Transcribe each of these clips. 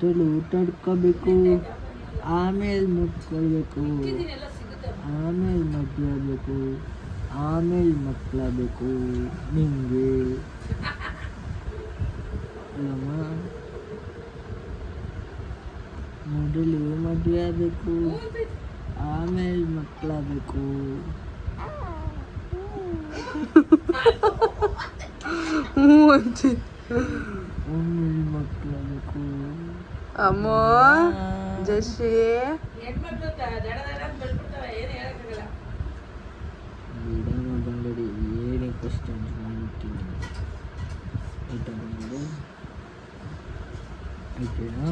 ಮೊದಲು ತಡ್ಕೋಬೇಕು ಆಮೇಲೆ ಮುಟ್ಕೊಳ್ಬೇಕು ಆಮೇಲೆ ಮದುವೆ ಆಗಬೇಕು ಆಮೇಲೆ ಮಕ್ಕಳಾಗಬೇಕು. ನಿಮಗೆ ಅಲ್ಲಮ್ಮ ಮೊದಲು ಮದುವೆ ಆಗಬೇಕು. ಆಮೇಲೆ ಮಕ್ಕಳಾಗಬೇಕು. ಹ್ಞೂ ಅಂತಿ ಅಮ್ಮ ಜಶ್ರೀ ಏನೇ ಕ್ವಶನ್ ಮಾಡ್ತೀನಿ. ಆಯ್ತೇನಾ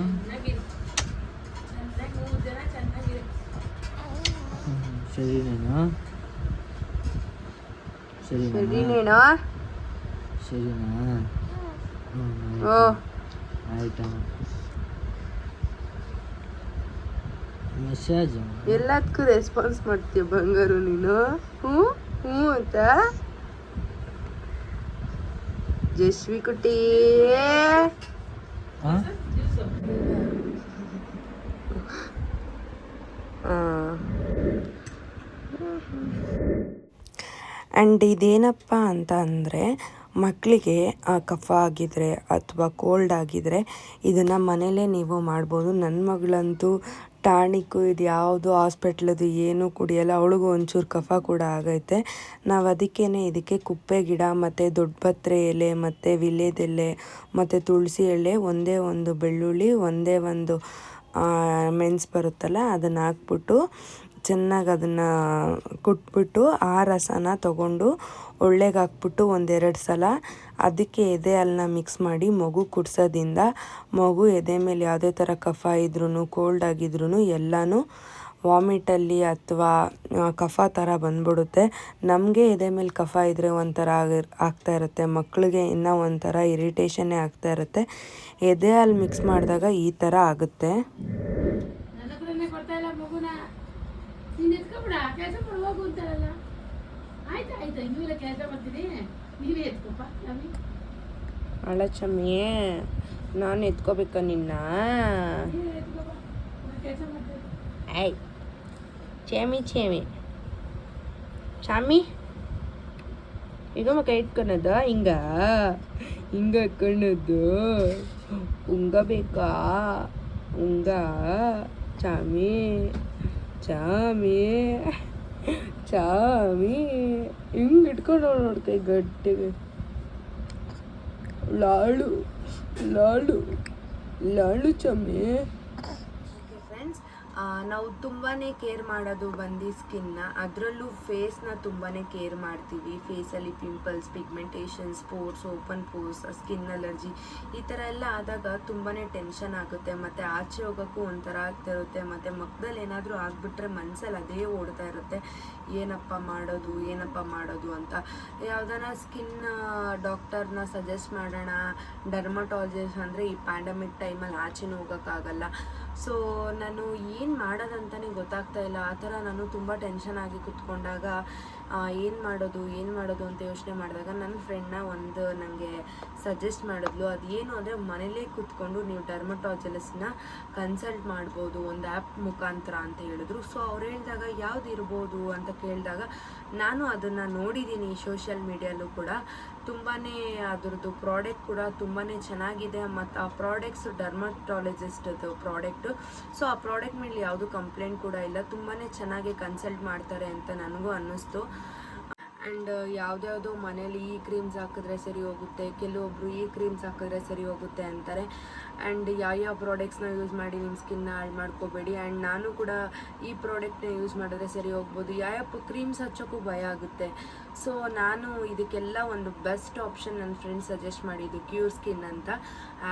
ಸರಿನೇನಾ ಸರಿನಾ ಸರಿನೇನೋ ಸರಿನಾ ಹ್ಮ್, ಓ ಆಯ್ತಾ ಮೆಸೇಜ್ ಎಲ್ಲದಕ್ಕೂ ರೆಸ್ಪಾನ್ಸ್ ಮಾಡ್ತೀಯ ಬಂಗಾರು ನೀನು? ಹ್ಞೂ ಹ್ಞೂ ಅಂತ? ಜಸ್ವಿ ಕುಟಿ ಆ್ಯಂಡ್ ಇದೇನಪ್ಪ ಅಂತ ಅಂದರೆ ಮಕ್ಕಳಿಗೆ ಕಫ ಆಗಿದ್ರೆ ಅಥವಾ ಕೋಲ್ಡ್ ಆಗಿದ್ದರೆ ಇದನ್ನು ಮನೆಯಲ್ಲೇ ನೀವು ಮಾಡ್ಬೋದು. ನನ್ನ ಮಗಳಂತೂ ಟಾನಿಕ್ಕು ಇದು ಯಾವುದು ಹಾಸ್ಪಿಟ್ಲದು ಏನೂ ಕುಡಿಯಲ್ಲ, ಅವಳಿಗೂ ಒಂಚೂರು ಕಫ ಕೂಡ ಆಗೈತೆ. ನಾವು ಅದಕ್ಕೇ ಇದಕ್ಕೆ ಕುಪ್ಪೆ ಗಿಡ ಮತ್ತು ದೊಡ್ಡಪತ್ರೆ ಎಲೆ ಮತ್ತು ವಿಲೇದೆಲೆ ಮತ್ತು ತುಳಸಿ ಎಲೆ ಒಂದೇ ಒಂದು ಬೆಳ್ಳುಳ್ಳಿ, ಒಂದೇ ಒಂದು ಮೆಣಸು ಬರುತ್ತಲ್ಲ ಅದನ್ನು ಹಾಕ್ಬಿಟ್ಟು ಚೆನ್ನಾಗಿ ಅದನ್ನು ಕುಟ್ಬಿಟ್ಟು ಆ ರಸನ ತಗೊಂಡು ಒಳ್ಳೆಗೆ ಹಾಕ್ಬಿಟ್ಟು ಒಂದೆರಡು ಸಲ ಅದಕ್ಕೆ ಎದೆ ಹಾಲನ್ನ ಮಿಕ್ಸ್ ಮಾಡಿ ಮಗು ಕುಡ್ಸೋದ್ರಿಂದ ಮಗು ಎದೆ ಮೇಲೆ ಯಾವುದೇ ಥರ ಕಫ ಇದ್ರೂ ಕೋಲ್ಡ್ ಆಗಿದ್ರೂ ಎಲ್ಲನೂ ವಾಮಿಟಲ್ಲಿ ಅಥವಾ ಕಫ ಥರ ಬಂದ್ಬಿಡುತ್ತೆ. ನಮಗೆ ಎದೆ ಮೇಲೆ ಕಫ ಇದ್ದರೆ ಒಂಥರ ಆಗಿ, ಆಗ್ತಾ ಇರುತ್ತೆ. ಮಕ್ಕಳಿಗೆ ಇನ್ನೂ ಒಂಥರ ಇರಿಟೇಷನ್ನೇ ಆಗ್ತಾ ಇರುತ್ತೆ. ಎದೆ ಹಾಲು ಮಿಕ್ಸ್ ಮಾಡಿದಾಗ ಈ ಥರ ಆಗುತ್ತೆ. ನನ್ನ ಹತ್ರನೇ ಕೊಡ್ತಾ ಇಲ್ಲ ಮಗುನ ನೀನ್ ಎತ್ಕೊಬಿಡ ಕೆಲಸ ಮಾಡಿ ಹೋಗು ಅಂತಾರಲ್ಲ ಆಯ್ತು ಆಯ್ತು. ಇನ್ನೂ ಇಲ್ಲ ಕೆಲಸ ಮಾಡ್ತೀನಿ ನೀವೇ ಎತ್ಕೊಪ್ಪ ನಮಗೆ ಅಳಚಮ್ಮಿಯೇ ನಾನು ಎತ್ಕೋಬೇಕ ನಿನ್ನ? ನೀವೇ ಎತ್ಕೊಪ್ಪ. ಕೆಲಸ ಮಾಡ್ತೀನಿ. ಐ ಚೇಮಿ ಚೇಮಿ. ಚಾಮಿ ಈಗ ಕೈ ಇಟ್ಕೊಳದ ಹಿಂಗ ಹಿಂಗ ಇಟ್ಕೊಳೋದು ಉಂಗ ಬೇಕಾ? ಉಂಗ ಚಾಮಿ ಚಾಮಿ. ಚಾಮಿ ಹಿಂಗೆ ಇಟ್ಕೊಂಡು ನೋಡ್ಕೈ ಗಟ್ಟಿಗೆ ಲಾಳು ಲಾಳು ಲಾಳು ಚಮ್ಮಿ. ನಾವು ತುಂಬಾ ಕೇರ್ ಮಾಡೋದು ಬಂದು ಸ್ಕಿನ್ನ ಅದರಲ್ಲೂ ಫೇಸ್ನ ತುಂಬಾ ಕೇರ್ ಮಾಡ್ತೀವಿ. ಫೇಸಲ್ಲಿ pimples pigmentation spots open pores skin allergy ಈ ಥರ ಎಲ್ಲ ಆದಾಗ ತುಂಬಾ ಟೆನ್ಷನ್ ಆಗುತ್ತೆ. ಮತ್ತು ಆಚೆ ಹೋಗೋಕ್ಕೂ ಒಂಥರ ಆಗ್ತಾ ಇರುತ್ತೆ. ಮತ್ತು ಮಕ್ಕದಲ್ಲಿ ಏನಾದರೂ ಆಗಿಬಿಟ್ರೆ ಮನಸ್ಸಲ್ಲಿ ಅದೇ ಓಡ್ತಾ ಇರುತ್ತೆ. ಏನಪ್ಪ ಮಾಡೋದು ಏನಪ್ಪ ಮಾಡೋದು ಅಂತ. ಯಾವ್ದಾನ ಸ್ಕಿನ್ ಡಾಕ್ಟರ್ನ ಸಜೆಸ್ಟ್ ಮಾಡೋಣ. ಡರ್ಮಟಾಲಜಿಸ್ಟ್ ಅಂದರೆ ಈ ಪ್ಯಾಂಡಮಿಕ್ ಟೈಮಲ್ಲಿ ಆಚೆನೂ ಹೋಗೋಕ್ಕಾಗಲ್ಲ. ಸೊ ನಾನು ಏನು ಮಾಡೋದಂತಲೇ ಗೊತ್ತಾಗ್ತಾ ಇಲ್ಲ. ಆ ಥರ ನಾನು ತುಂಬ ಟೆನ್ಷನ್ ಆಗಿ ಕುತ್ಕೊಂಡಾಗ ಏನು ಮಾಡೋದು ಏನು ಮಾಡೋದು ಅಂತ ಯೋಚನೆ ಮಾಡಿದಾಗ ನನ್ನ ಫ್ರೆಂಡ್ನ ಒಂದು ನನಗೆ ಸಜೆಸ್ಟ್ ಮಾಡಿದ್ಲು. ಅದೇನು ಅಂದರೆ ಮನೇಲೇ ಕೂತ್ಕೊಂಡು ನೀವು ಡರ್ಮಟಾಲಜಿಸ್ಟ್ನ ಕನ್ಸಲ್ಟ್ ಮಾಡ್ಬೋದು, ಒಂದು ಆ್ಯಪ್ ಮುಖಾಂತರ ಅಂತ ಹೇಳಿದ್ರು. ಸೊ ಅವ್ರು ಹೇಳಿದಾಗ ಯಾವ್ದು ಇರ್ಬೋದು ಅಂತ ಕೇಳಿದಾಗ ನಾನು ಅದನ್ನು ನೋಡಿದ್ದೀನಿ ಸೋಷಿಯಲ್ ಮೀಡಿಯಲ್ಲೂ ಕೂಡ. ತುಂಬಾ ಅದರದ್ದು ಪ್ರಾಡಕ್ಟ್ ಕೂಡ ತುಂಬಾ ಚೆನ್ನಾಗಿದೆ. ಮತ್ತು ಆ ಪ್ರಾಡಕ್ಟ್ಸ್ ಡರ್ಮಟಾಲಜಿಸ್ಟದು ಪ್ರಾಡಕ್ಟು ಸೊ ಆ ಪ್ರಾಡಕ್ಟ್ ಮೇಲೆ ಯಾವುದು ಕಂಪ್ಲೇಂಟ್ ಕೂಡ ಇಲ್ಲ. ತುಂಬಾ ಚೆನ್ನಾಗಿ ಕನ್ಸಲ್ಟ್ ಮಾಡ್ತಾರೆ ಅಂತ ನನಗೂ ಅನ್ನಿಸ್ತು. ಆ್ಯಂಡ್ ಯಾವುದ್ಯಾವುದೋ ಮನೇಲಿ ಈ ಕ್ರೀಮ್ಸ್ ಹಾಕಿದ್ರೆ ಸರಿ ಹೋಗುತ್ತೆ, ಕೆಲವೊಬ್ರು ಈ ಕ್ರೀಮ್ಸ್ ಹಾಕಿದ್ರೆ ಸರಿ ಹೋಗುತ್ತೆ ಅಂತಾರೆ. ಆ್ಯಂಡ್ ಯಾವ್ಯಾವ ಪ್ರಾಡಕ್ಟ್ಸ್ನ ಯೂಸ್ ಮಾಡಿ ನಿಮ್ಮ ಸ್ಕಿನ್ನ ಹಾಳು ಮಾಡ್ಕೋಬೇಡಿ. ಆ್ಯಂಡ್ ನಾನು ಕೂಡ ಈ ಪ್ರಾಡಕ್ಟ್ನ ಯೂಸ್ ಮಾಡಿದ್ರೆ ಸರಿ ಹೋಗ್ಬೋದು. ಯಾವ್ಯಾವ ಕ್ರೀಮ್ಸ್ ಹಚ್ಚೋಕ್ಕೂ ಭಯ ಆಗುತ್ತೆ. ಸೊ ನಾನು ಇದಕ್ಕೆಲ್ಲ ಒಂದು ಬೆಸ್ಟ್ ಆಪ್ಷನ್ ನನ್ನ ಫ್ರೆಂಡ್ ಸಜೆಸ್ಟ್ ಮಾಡಿದ್ದು ಕ್ಯೂರ್ ಸ್ಕಿನ್ ಅಂತ.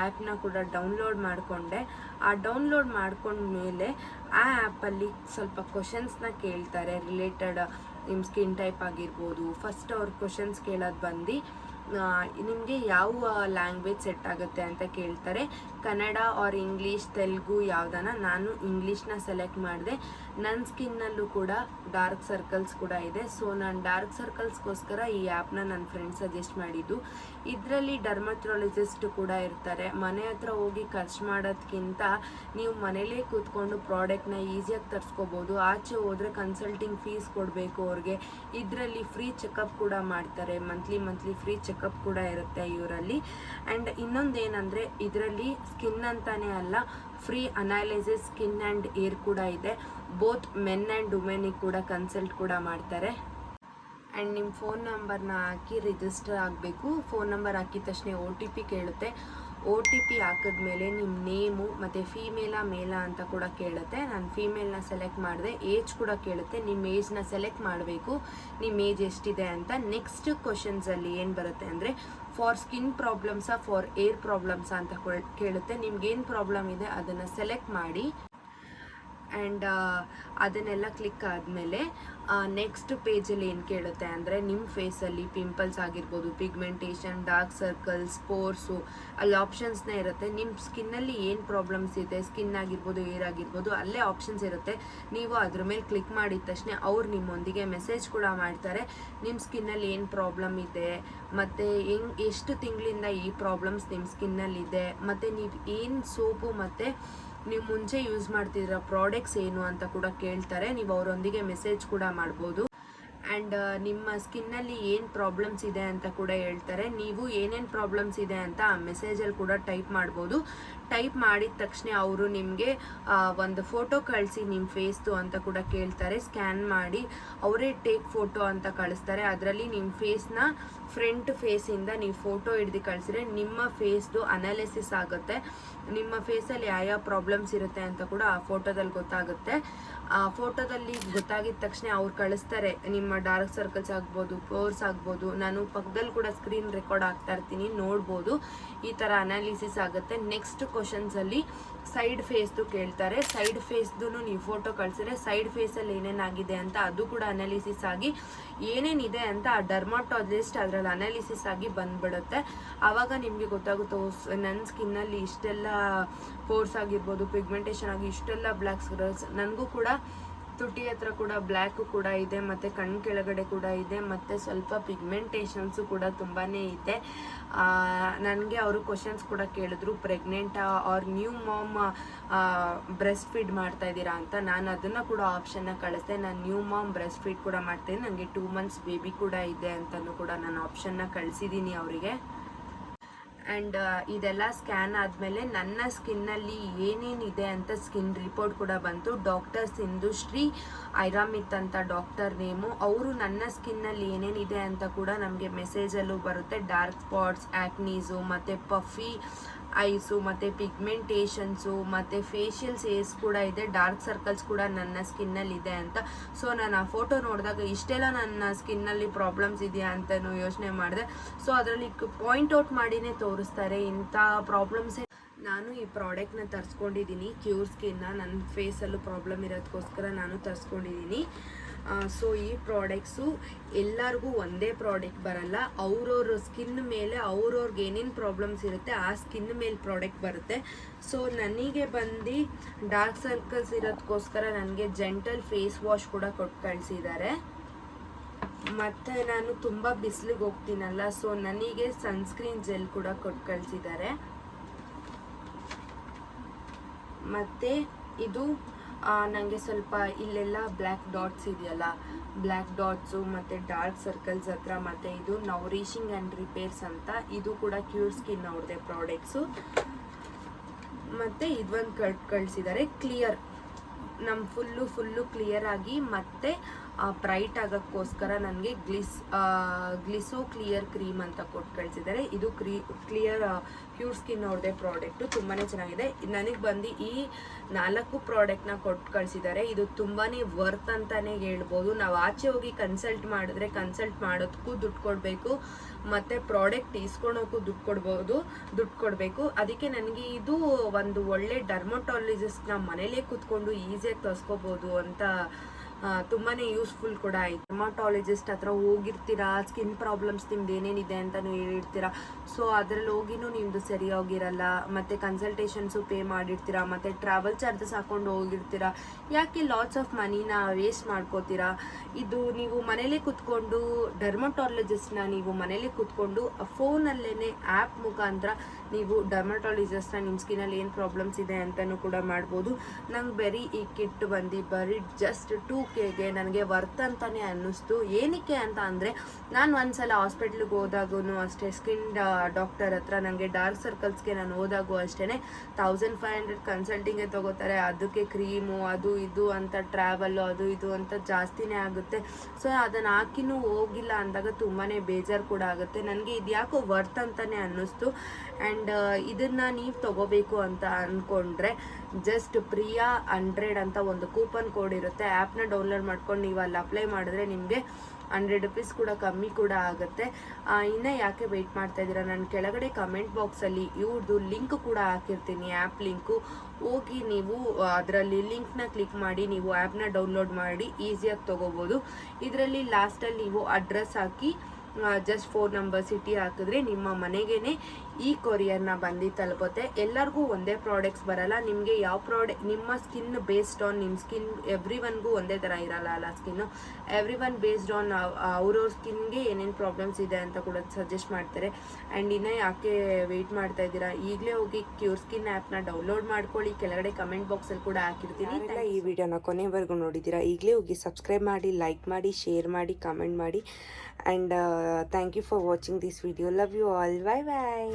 ಆ್ಯಪ್ನ ಕೂಡ ಡೌನ್ಲೋಡ್ ಮಾಡಿಕೊಂಡೆ. ಆ ಡೌನ್ಲೋಡ್ ಮಾಡ್ಕೊಂಡ್ಮೇಲೆ ಆ ಆ್ಯಪಲ್ಲಿ ಸ್ವಲ್ಪ ಕ್ವಶನ್ಸ್ನ ಕೇಳ್ತಾರೆ ರಿಲೇಟೆಡ್ ನಿಮ್ಮ ಸ್ಕಿನ್ ಟೈಪ್ ಆಗಿರ್ಬೋದು ಫಸ್ಟ್ ಅವ್ರ ಕ್ವಶನ್ಸ್ ಕೇಳೋದು ಬಂದು ನಿಮಗೆ ಯಾವ ಲ್ಯಾಂಗ್ವೇಜ್ ಸೆಟ್ ಆಗುತ್ತೆ ಅಂತ ಕೇಳ್ತಾರೆ. ಕನ್ನಡ ಆರ್ ಇಂಗ್ಲೀಷ್ ತೆಲುಗು ಯಾವ್ದಾನ ನಾನು ಇಂಗ್ಲೀಷ್ನ ಸೆಲೆಕ್ಟ್ ಮಾಡಿದೆ. ನನ್ನ ಸ್ಕಿನ್ನಲ್ಲೂ ಕೂಡ ಡಾರ್ಕ್ ಸರ್ಕಲ್ಸ್ ಕೂಡ ಇದೆ. ಸೊ, ನಾನು ಡಾರ್ಕ್ ಸರ್ಕಲ್ಸ್ಗೋಸ್ಕರ ಈ ಆ್ಯಪ್ನ ನನ್ನ ಫ್ರೆಂಡ್ ಸಜೆಸ್ಟ್ ಮಾಡಿದ್ದು. ಇದರಲ್ಲಿ ಡರ್ಮಟ್ರಾಲಜಿಸ್ಟ್ ಕೂಡ ಇರ್ತಾರೆ. ಮನೆ ಹತ್ರ ಹೋಗಿ ಖರ್ಚು ಮಾಡೋದ್ಕಿಂತ ನೀವು ಮನೇಲೇ ಕೂತ್ಕೊಂಡು ಪ್ರಾಡಕ್ಟ್ನ ಈಸಿಯಾಗಿ ತರಿಸ್ಕೋಬೋದು. ಆಚೆ ಹೋದರೆ ಕನ್ಸಲ್ಟಿಂಗ್ ಫೀಸ್ ಕೊಡಬೇಕು ಅವ್ರಿಗೆ. ಇದರಲ್ಲಿ ಫ್ರೀ ಚೆಕಪ್ ಕೂಡ ಮಾಡ್ತಾರೆ. ಮಂತ್ಲಿ ಮಂತ್ಲಿ ಫ್ರೀ ಚೆಕಪ್ ಕೂಡ ಇರುತ್ತೆ ಇವರಲ್ಲಿ. ಆ್ಯಂಡ್ ಇನ್ನೊಂದು ಏನಂದರೆ ಇದರಲ್ಲಿ ಸ್ಕಿನ್ ಅಂತಾನೆ ಅಲ್ಲ free analysis skin and hair ಕೂಡ ಇದೆ. ಬೋತ್ ಮೆನ್ ಆ್ಯಂಡ್ ವುಮೆನಿಗೆ ಕೂಡ ಕನ್ಸಲ್ಟ್ ಕೂಡ ಮಾಡ್ತಾರೆ. ಆ್ಯಂಡ್ ನಿಮ್ಮ ಫೋನ್ ನಂಬರ್ನ ಹಾಕಿ ರಿಜಿಸ್ಟರ್ ಆಗಬೇಕು. ಫೋನ್ ನಂಬರ್ ಹಾಕಿದ ತಕ್ಷಣ ಒ ಟಿ ಪಿ ಕೇಳುತ್ತೆ. ಒ ಟಿ ಪಿ ಹಾಕಿದ್ಮೇಲೆ ನಿಮ್ಮ ನೇಮು ಮತ್ತು ಫೀಮೇಲಾ ಮೇಲಾ ಅಂತ ಕೂಡ ಕೇಳುತ್ತೆ. ನಾನು ಫೀಮೇಲ್ನ ಸೆಲೆಕ್ಟ್ ಮಾಡಿದೆ. ಏಜ್ ಕೂಡ ಕೇಳುತ್ತೆ. ನಿಮ್ಮ ಏಜ್ನ ಸೆಲೆಕ್ಟ್ ಮಾಡಬೇಕು. ನಿಮ್ಮ ಏಜ್ ಎಷ್ಟಿದೆ ಅಂತ ನೆಕ್ಸ್ಟ್ ಕ್ವಶನ್ಸಲ್ಲಿ ಏನು ಬರುತ್ತೆ ಅಂದರೆ ಫಾರ್ ಸ್ಕಿನ್ ಪ್ರಾಬ್ಲಮ್ಸಾ ಫಾರ್ ಏರ್ ಪ್ರಾಬ್ಲಮ್ಸಾ ಅಂತ ಕೇಳುತ್ತೆ. ನಿಮ್ಗೇನು ಪ್ರಾಬ್ಲಮ್ ಇದೆ ಅದನ್ನು ಸೆಲೆಕ್ಟ್ ಮಾಡಿ. ಆ್ಯಂಡ್ ಅದನ್ನೆಲ್ಲ ಕ್ಲಿಕ್ ಆದಮೇಲೆ ನೆಕ್ಸ್ಟ್ ಪೇಜಲ್ಲಿ ಏನು ಕೇಳುತ್ತೆ ಅಂದರೆ ನಿಮ್ಮ ಫೇಸಲ್ಲಿ ಪಿಂಪಲ್ಸ್ ಆಗಿರ್ಬೋದು ಪಿಗ್ಮೆಂಟೇಷನ್ ಡಾರ್ಕ್ ಸರ್ಕಲ್ಸ್ ಸ್ಪೋರ್ಸು ಅಲ್ಲಿ ಆಪ್ಷನ್ಸ್ನೇ ಇರುತ್ತೆ. ನಿಮ್ಮ ಸ್ಕಿನ್ನಲ್ಲಿ ಏನು ಪ್ರಾಬ್ಲಮ್ಸ್ ಇದೆ ಸ್ಕಿನ್ ಆಗಿರ್ಬೋದು ಏರ್ ಆಗಿರ್ಬೋದು, ಅಲ್ಲೇ ಆಪ್ಷನ್ಸ್ ಇರುತ್ತೆ. ನೀವು ಅದ್ರ ಮೇಲೆ ಕ್ಲಿಕ್ ಮಾಡಿದ ತಕ್ಷಣ ಅವ್ರು ನಿಮ್ಮೊಂದಿಗೆ ಮೆಸೇಜ್ ಕೂಡ ಮಾಡ್ತಾರೆ. ನಿಮ್ಮ ಸ್ಕಿನ್ನಲ್ಲಿ ಏನು ಪ್ರಾಬ್ಲಮ್ ಇದೆ, ಮತ್ತು ಹೆಂಗ್, ಎಷ್ಟು ತಿಂಗಳಿಂದ ಈ ಪ್ರಾಬ್ಲಮ್ಸ್ ನಿಮ್ಮ ಸ್ಕಿನ್ನಲ್ಲಿದೆ ಮತ್ತು ನೀವು ಏನು ಸೋಪು ಮತ್ತು ನೀವು ಮುಂಚೆ ಯೂಸ್ ಮಾಡ್ತಿದ್ರ ಪ್ರಾಡಕ್ಟ್ಸ್ ಏನು ಅಂತ ಕೂಡ ಕೇಳ್ತಾರೆ. ನೀವು ಅವರೊಂದಿಗೆ ಮೆಸೇಜ್ ಕೂಡ ಮಾಡ್ಬೋದು. ಆ್ಯಂಡ್ ನಿಮ್ಮ ಸ್ಕಿನ್ನಲ್ಲಿ ಏನು ಪ್ರಾಬ್ಲಮ್ಸ್ ಇದೆ ಅಂತ ಕೂಡ ಹೇಳ್ತಾರೆ. ನೀವು ಏನೇನು ಪ್ರಾಬ್ಲಮ್ಸ್ ಇದೆ ಅಂತ ಆ ಮೆಸೇಜಲ್ಲಿ ಕೂಡ ಟೈಪ್ ಮಾಡ್ಬೋದು. ಟೈಪ್ ಮಾಡಿದ ತಕ್ಷಣ ಅವರು ನಿಮಗೆ ಒಂದು ಫೋಟೋ ಕಳಿಸಿ ನಿಮ್ಮ ಫೇಸ್ದು ಅಂತ ಕೂಡ ಕೇಳ್ತಾರೆ. ಸ್ಕ್ಯಾನ್ ಮಾಡಿ, ಅವರೇ ಟೇಕ್ ಫೋಟೋ ಅಂತ ಕಳಿಸ್ತಾರೆ. ಅದರಲ್ಲಿ ನಿಮ್ಮ ಫೇಸ್ನ ಫ್ರಂಟ್ ಫೇಸಿಂದ ನೀವು ಫೋಟೋ ಹಿಡ್ದು ಕಳಿಸಿದ್ರೆ ನಿಮ್ಮ ಫೇಸ್ದು ಅನಾಲಿಸಿಸ್ ಆಗುತ್ತೆ. ನಿಮ್ಮ ಫೇಸಲ್ಲಿ ಯಾವ್ಯಾವ ಪ್ರಾಬ್ಲಮ್ಸ್ ಇರುತ್ತೆ ಅಂತ ಕೂಡ ಆ ಫೋಟೋದಲ್ಲಿ ಗೊತ್ತಾಗುತ್ತೆ. ಆ ಫೋಟೋದಲ್ಲಿ ಗೊತ್ತಾಗಿದ ತಕ್ಷಣ ಅವ್ರು ಕಳಿಸ್ತಾರೆ, ನಿಮ್ಮ ಡಾರ್ಕ್ ಸರ್ಕಲ್ಸ್ ಆಗ್ಬೋದು ಪೋರ್ಸ್ ಆಗ್ಬೋದು. ನಾನು ಪಕ್ಕದಲ್ಲಿ ಕೂಡ ಸ್ಕ್ರೀನ್ ರೆಕಾರ್ಡ್ ಆಗ್ತಾ ಇರ್ತೀನಿ, ನೋಡ್ಬೋದು. ಈ ಥರ ಅನಾಲಿಸಿಸ್ ಆಗುತ್ತೆ. ನೆಕ್ಸ್ಟ್ ಕ್ವಶನ್ಸಲ್ಲಿ ಸೈಡ್ ಫೇಸ್ದು ಕೇಳ್ತಾರೆ. ಸೈಡ್ ಫೇಸ್ದು ನೀವು ಫೋಟೋ ಕಳಿಸಿದ್ರೆ ಸೈಡ್ ಫೇಸಲ್ಲಿ ಏನೇನಾಗಿದೆ ಅಂತ ಅದು ಕೂಡ ಅನಾಲಿಸಿಸ್ ಆಗಿ ಏನೇನಿದೆ ಅಂತ ಆ ಡರ್ಮಾಟಾಲಜಿಸ್ಟ್ ಅದರಲ್ಲಿ ಅನಾಲಿಸಿಸ್ ಆಗಿ ಬಂದ್ಬಿಡುತ್ತೆ. ಆವಾಗ ನಿಮಗೆ ಗೊತ್ತಾಗುತ್ತೆ ನನ್ನ ಸ್ಕಿನ್ನಲ್ಲಿ ಇಷ್ಟೆಲ್ಲ ಪೋರ್ಸ್ ಆಗಿರ್ಬೋದು ಪಿಗ್ಮೆಂಟೇಷನ್ ಆಗಿ ಇಷ್ಟೆಲ್ಲ ಬ್ಲ್ಯಾಕ್ ಸ್ಕ್ರಲ್ಸ್ ನನಗೂ ಕೂಡ ತುಟಿ ಹತ್ರ ಕೂಡ ಬ್ಲ್ಯಾಕು ಕೂಡ ಇದೆ, ಮತ್ತು ಕಣ್ಣು ಕೆಳಗಡೆ ಕೂಡ ಇದೆ, ಮತ್ತು ಸ್ವಲ್ಪ ಪಿಗ್ಮೆಂಟೇಷನ್ಸು ಕೂಡ ತುಂಬಾ ಇದೆ. ನನಗೆ ಅವರು ಕ್ವಶನ್ಸ್ ಕೂಡ ಕೇಳಿದ್ರು pregnant or new mom breastfeed ಮಾಡ್ತಾ ಇದ್ದೀರಾ ಅಂತ? ನಾನು ಅದನ್ನು ಕೂಡ ಆಪ್ಷನ್ನ ಕಳಿಸ್ದೆ, ನಾನು ನ್ಯೂ ಮಾಮ್ ಬ್ರೆಸ್ಟ್ ಫೀಡ್ ಕೂಡ ಮಾಡ್ತೀನಿ ನನಗೆ ಟೂ ಮಂತ್ಸ್ ಬೇಬಿ ಕೂಡ ಇದೆ ಅಂತಲೂ ಕೂಡ ನಾನು ಆಪ್ಷನ್ನ ಕಳಿಸಿದ್ದೀನಿ ಅವರಿಗೆ. ಆ್ಯಂಡ್ ಇದೆಲ್ಲ ಸ್ಕ್ಯಾನ್ ಆದಮೇಲೆ ನನ್ನ ಸ್ಕಿನ್ನಲ್ಲಿ ಏನೇನಿದೆ ಅಂತ ಸ್ಕಿನ್ ರಿಪೋರ್ಟ್ ಕೂಡ ಬಂತು. ಡಾಕ್ಟರ್ ಸಿಂಧುಶ್ರೀ ಐರಾಮಿತ್ ಅಂತ ಡಾಕ್ಟರ್ ನೇಮು. ಅವರು ನನ್ನ ಸ್ಕಿನ್ನಲ್ಲಿ ಏನೇನಿದೆ ಅಂತ ಕೂಡ ನಮಗೆ ಮೆಸೇಜಲ್ಲೂ ಬರುತ್ತೆ. ಡಾರ್ಕ್ ಸ್ಪಾಟ್ಸ್ ಆ್ಯಕ್ನೀಸು ಮತ್ತು ಪಫಿ ಐಸು, ಮತ್ತು ಪಿಗ್ಮೆಂಟೇಷನ್ಸು, ಮತ್ತು ಫೇಶಿಯಲ್ ಸೇಸ್ ಕೂಡ ಇದೆ. ಡಾರ್ಕ್ ಸರ್ಕಲ್ಸ್ ಕೂಡ ನನ್ನ ಸ್ಕಿನ್ನಲ್ಲಿ ಇದೆ ಅಂತ. ಸೊ, ನಾನು ಆ ಫೋಟೋ ನೋಡಿದಾಗ ಇಷ್ಟೆಲ್ಲ ನನ್ನ ಸ್ಕಿನ್ನಲ್ಲಿ ಪ್ರಾಬ್ಲಮ್ಸ್ ಇದೆಯಾ ಅಂತಲೂ ಯೋಚನೆ ಮಾಡಿದೆ. ಸೊ, ಅದರಲ್ಲಿ ಪಾಯಿಂಟ್ ಔಟ್ ಮಾಡಿನೇ ತೋರಿಸ್ತಾರೆ. ಇಂಥ ಪ್ರಾಬ್ಲಮ್ಸೇ ನಾನು ಈ ಪ್ರಾಡಕ್ಟ್ನ ತರಿಸ್ಕೊಂಡಿದ್ದೀನಿ. ಕ್ಯೂರ್ ಸ್ಕಿನ್ನ, ನನ್ನ ಫೇಸಲ್ಲೂ ಪ್ರಾಬ್ಲಮ್ ಇರೋದಕ್ಕೋಸ್ಕರ ನಾನು ತರಿಸ್ಕೊಂಡಿದ್ದೀನಿ. ಸೊ ಈ ಪ್ರಾಡಕ್ಟ್ಸು ಎಲ್ಲರಿಗೂ ಒಂದೇ ಪ್ರಾಡಕ್ಟ್ ಬರಲ್ಲ. ಅವ್ರವ್ರ ಸ್ಕಿನ್ ಮೇಲೆ ಅವ್ರವ್ರಿಗೆ ಏನೇನು ಪ್ರಾಬ್ಲಮ್ಸ್ ಇರುತ್ತೆ, ಆ ಸ್ಕಿನ್ ಮೇಲೆ ಪ್ರಾಡಕ್ಟ್ ಬರುತ್ತೆ. ಸೊ ನನಗೆ ಬಂದು ಡಾರ್ಕ್ ಸರ್ಕಲ್ಸ್ ಇರೋದಕ್ಕೋಸ್ಕರ ನನಗೆ ಜೆಂಟಲ್ ಫೇಸ್ ವಾಶ್ ಕೂಡ ಕೊಟ್ಟು ಕಳಿಸಿದ್ದಾರೆ ಮತ್ತು ನಾನು ತುಂಬ ಬಿಸಿಲಿಗೆ ಹೋಗ್ತೀನಲ್ಲ ಸೊ ನನಗೆ ಸನ್ಸ್ಕ್ರೀನ್ ಜೆಲ್ ಕೂಡ ಕೊಟ್ಟು ಕಳಿಸಿದ್ದಾರೆ ಮತ್ತು ಇದು ನನಗೆ ಸ್ವಲ್ಪ ಇಲ್ಲೆಲ್ಲ ಬ್ಲ್ಯಾಕ್ ಡಾಟ್ಸ್ ಇದೆಯಲ್ಲ ಬ್ಲ್ಯಾಕ್ ಡಾಟ್ಸು ಮತ್ತು ಡಾರ್ಕ್ ಸರ್ಕಲ್ಸ್ ಹತ್ರ ಮತ್ತು ಇದು ನೌರಿಶಿಂಗ್ ಆ್ಯಂಡ್ ರಿಪೇರ್ಸ್ ಅಂತ, ಇದು ಕೂಡ ಕ್ಯೂರ್ ಸ್ಕಿನ್ ಅವ್ರದ್ದೇ ಪ್ರಾಡಕ್ಟ್ಸು ಮತ್ತು ಇದೊಂದು ಕಳ್ ಕಳಿಸಿದ್ದಾರೆ ಕ್ಲಿಯರ್ ನಮ್ಮ ಫುಲ್ಲು ಫುಲ್ಲು ಕ್ಲಿಯರ್ ಆಗಿ ಮತ್ತು ಬ್ರೈಟ್ ಆಗೋಕ್ಕೋಸ್ಕರ ನನಗೆ ಗ್ಲಿಸ್ ಗ್ಲಿಸೋ ಕ್ಲಿಯರ್ ಕ್ರೀಮ್ ಅಂತ ಕೊಟ್ಟು ಕಳಿಸಿದ್ದಾರೆ. ಇದು ಕ್ರೀ, ಕ್ಲಿಯರ್ ಪ್ಯೂರ್ ಸ್ಕಿನ್ ಅವ್ರದ್ದೇ ಪ್ರಾಡಕ್ಟು. ತುಂಬಾ ಚೆನ್ನಾಗಿದೆ. ನನಗೆ ಬಂದು ಈ ನಾಲ್ಕು ಪ್ರಾಡಕ್ಟ್ನ ಕೊಟ್ಟು ಕಳಿಸಿದ್ದಾರೆ. ಇದು ತುಂಬಾ ವರ್ತ್ ಅಂತಲೇ ಹೇಳ್ಬೋದು. ನಾವು ಆಚೆ ಹೋಗಿ ಕನ್ಸಲ್ಟ್ ಮಾಡಿದ್ರೆ ಕನ್ಸಲ್ಟ್ ಮಾಡೋದಕ್ಕೂ ದುಡ್ಡು ಕೊಡಬೇಕು. ಮತ್ತು ಪ್ರಾಡಕ್ಟ್ ಇಸ್ಕೊಳೋಕ್ಕೂ ದುಡ್ಡು ಕೊಡ್ಬೋದು, ದುಡ್ಡು ಕೊಡಬೇಕು. ಅದಕ್ಕೆ ನನಗೆ ಇದು ಒಂದು ಒಳ್ಳೆ ಡರ್ಮೊಟಾಲಜಿಸ್ಟ್ನ ಮನೇಲೇ ಕೂತ್ಕೊಂಡು ಈಸಿಯಾಗಿ ತರಿಸ್ಕೋಬೋದು ಅಂತ ತುಂಬಾ ಯೂಸ್ಫುಲ್ ಕೂಡ ಆಯ್ತು. ಡರ್ಮಾಟಾಲಜಿಸ್ಟ್ ಹತ್ರ ಹೋಗಿರ್ತೀರಾ? ಸ್ಕಿನ್ ಪ್ರಾಬ್ಲಮ್ಸ್ ನಿಮ್ದು ಏನೇನಿದೆ ಅಂತಲೂ ಹೇಳಿರ್ತೀರಾ ಸೊ ಅದರಲ್ಲಿ ಹೋಗಿನೂ ನಿಮ್ಮದು ಸರಿಯಾಗಿರಲ್ಲ. ಮತ್ತು ಕನ್ಸಲ್ಟೇಷನ್ಸು ಪೇ ಮಾಡಿರ್ತೀರಾ? ಮತ್ತು ಟ್ರಾವೆಲ್ ಚಾರ್ಜಸ್ ಹಾಕೊಂಡು ಹೋಗಿರ್ತೀರಾ? ಯಾಕೆ ಲಾಟ್ಸ್ ಆಫ್ ಮನಿನ ವೇಸ್ಟ್ ಮಾಡ್ಕೋತೀರಾ? ಇದು ನೀವು ಮನೇಲೆ ಕುತ್ಕೊಂಡು ಡರ್ಮಟಾಲಜಿಸ್ಟ್ನ ನೀವು ಮನೇಲೆ ಕುತ್ಕೊಂಡು ಫೋನಲ್ಲೇ ಆ್ಯಪ್ ಮುಖಾಂತರ ನೀವು ಡರ್ಮಟಾಲಜಿಸ್ಟ್ನ ನಿಮ್ಮ ಸ್ಕಿನಲ್ಲಿ ಏನು ಪ್ರಾಬ್ಲಮ್ಸ್ ಇದೆ ಅಂತಲೂ ಕೂಡ ಮಾಡ್ಬೋದು. ನಂಗೆ ಬರೀ ಈ ಕಿಟ್ ಬಂದು ಬರೀ ಜಸ್ಟ್ ಟೂ ಕೆಗೆ ನನಗೆ ವರ್ತ್ ಅಂತಲೇ ಅನ್ನಿಸ್ತು. ಏನಕ್ಕೆ ಅಂತ ಅಂದರೆ, ನಾನು ಒಂದ್ಸಲ ಹಾಸ್ಪಿಟ್ಲಿಗೆ ಹೋದಾಗೂ ಅಷ್ಟೇ ಸ್ಕಿನ್ ಡಾಕ್ಟರ್ ಹತ್ರ ನನಗೆ ಡಾರ್ಕ್ ಸರ್ಕಲ್ಸ್ಗೆ ನಾನು ಹೋದಾಗೂ ಅಷ್ಟೇ ತೌಸಂಡ್ ಫೈವ್ ಹಂಡ್ರೆಡ್ ಕನ್ಸಲ್ಟಿಂಗೇ ತೊಗೋತಾರೆ. ಅದಕ್ಕೆ ಕ್ರೀಮು ಅದು ಇದು ಅಂತ ಟ್ರಾವೆಲ್ಲು ಅದು ಇದು ಅಂತ ಜಾಸ್ತಿನೇ ಆಗುತ್ತೆ. ಸೊ ಅದನ್ನು ಹಾಕಿನೂ ಹೋಗಿಲ್ಲ ಅಂದಾಗ ತುಂಬಾ ಬೇಜಾರು ಕೂಡ ಆಗುತ್ತೆ. ನನಗೆ ಇದು ಯಾಕೋ ವರ್ತ್ ಅಂತಲೇ ಅನ್ನಿಸ್ತು. ಆ್ಯಂಡ್ ಇದನ್ನು ನೀವು ತೊಗೋಬೇಕು ಅಂತ ಅಂದ್ಕೊಂಡ್ರೆ ಜಸ್ಟ್ ಪ್ರಿಯಾ ಹಂಡ್ರೆಡ್ ಅಂತ ಒಂದು ಕೂಪನ್ ಕೋಡ್ ಇರುತ್ತೆ. ಆ್ಯಪ್ನ ಡೌನ್ಲೋಡ್ ಮಾಡ್ಕೊಂಡು ನೀವು ಅಲ್ಲಿ ಅಪ್ಲೈ ಮಾಡಿದ್ರೆ ನಿಮಗೆ ಹಂಡ್ರೆಡ್ ರುಪೀಸ್ ಕೂಡ ಕಮ್ಮಿ ಕೂಡ ಆಗುತ್ತೆ. ಇನ್ನು ಯಾಕೆ ವೆಯ್ಟ್ ಮಾಡ್ತಾ ಇದ್ದೀರಾ? ನಾನು ಕೆಳಗಡೆ ಕಮೆಂಟ್ ಬಾಕ್ಸಲ್ಲಿ ಇವ್ರದ್ದು ಲಿಂಕ್ ಕೂಡ ಹಾಕಿರ್ತೀನಿ ಆ್ಯಪ್ ಲಿಂಕು ಹೋಗಿ ನೀವು ಅದರಲ್ಲಿ ಲಿಂಕ್ನ ಕ್ಲಿಕ್ ಮಾಡಿ ನೀವು ಆ್ಯಪ್ನ ಡೌನ್ಲೋಡ್ ಮಾಡಿ ಈಸಿಯಾಗಿ ತೊಗೋಬೋದು. ಇದರಲ್ಲಿ ಲಾಸ್ಟಲ್ಲಿ ನೀವು ಅಡ್ರೆಸ್ ಹಾಕಿ ಜಸ್ಟ್ ಫೋನ್ ನಂಬರ್ ಸಿಟಿ ಹಾಕಿದ್ರೆ ನಿಮ್ಮ ಮನೆಗೇ ಈ ಕೊರಿಯರ್ನ ಬಂದು ತಲುಪುತ್ತೆ. ಎಲ್ಲರಿಗೂ ಒಂದೇ ಪ್ರಾಡಕ್ಟ್ಸ್ ಬರಲ್ಲ. ನಿಮಗೆ ಯಾವ ಪ್ರಾಡಕ್ಟ್ ನಿಮ್ಮ ಸ್ಕಿನ್ ಬೇಸ್ಡ್ ಆನ್ ನಿಮ್ಮ ಸ್ಕಿನ್ ಎವ್ರಿ ಒನ್ಗೂ ಒಂದೇ ಥರ ಇರಲ್ಲ ಅಲ್ಲ skin every one based on ಅವ್ರವ್ರ ಸ್ಕಿನ್ಗೆ ಏನೇನು ಪ್ರಾಬ್ಲಮ್ಸ್ ಇದೆ ಅಂತ ಕೂಡ ಸಜೆಸ್ಟ್ ಮಾಡ್ತಾರೆ. ಆ್ಯಂಡ್ ಇನ್ನೂ ಯಾಕೆ ವೆಯ್ಟ್ ಮಾಡ್ತಾ ಇದ್ದೀರಾ? ಈಗಲೇ ಹೋಗಿ ಕ್ಯೂರ್ ಸ್ಕಿನ್ ಆ್ಯಪ್ನ ಡೌನ್ಲೋಡ್ ಮಾಡ್ಕೊಳ್ಳಿ. ಕೆಳಗಡೆ ಕಮೆಂಟ್ ಬಾಕ್ಸಲ್ಲಿ ಕೂಡ ಹಾಕಿರ್ತೀನಿ. ಈ ವಿಡಿಯೋನ ಕೊನೆವರೆಗೂ ನೋಡಿದ್ದೀರಾ ಈಗಲೇ ಹೋಗಿ ಸಬ್ಸ್ಕ್ರೈಬ್ ಮಾಡಿ ಲೈಕ್ ಮಾಡಿ ಶೇರ್ ಮಾಡಿ ಕಮೆಂಟ್ ಮಾಡಿ. And thank you for watching this video love you all bye bye